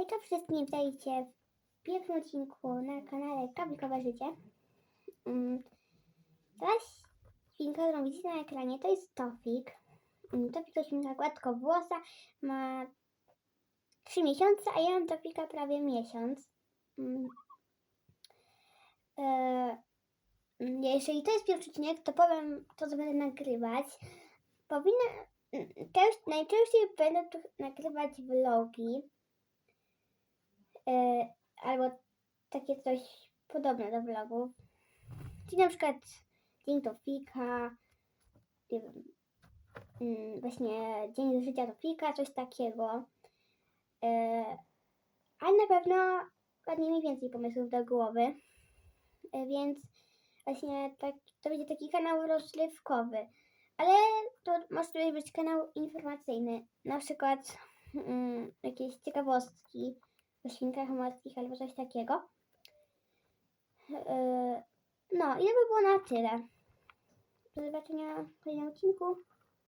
Hejka wszystkim, witajcie w pierwszym odcinku na kanale Kabikowe Życie. Mm, Teraz świnka, którą widzicie na ekranie, to jest Tofik. Mm, Tofik to świnka gładkowłosa, ma 3 miesiące, a ja mam Tofika prawie miesiąc. Mm. E, jeżeli to jest pierwszy odcinek, to powiem to, co będę nagrywać. Powinna, częst, najczęściej będę tu nagrywać vlogi. E, albo takie coś podobne do vlogów. Czyli na przykład Dzień Tofika, nie wiem, mm, właśnie Dzień z życia Tofika, coś takiego. E, ale na pewno padnie mi więcej pomysłów do głowy. E, więc właśnie tak, to będzie taki kanał rozrywkowy. Ale to może też być kanał informacyjny. Na przykład mm, jakieś ciekawostki o świnkach morskich albo coś takiego. Yy, no i to by było na tyle. Do zobaczenia w kolejnym odcinku.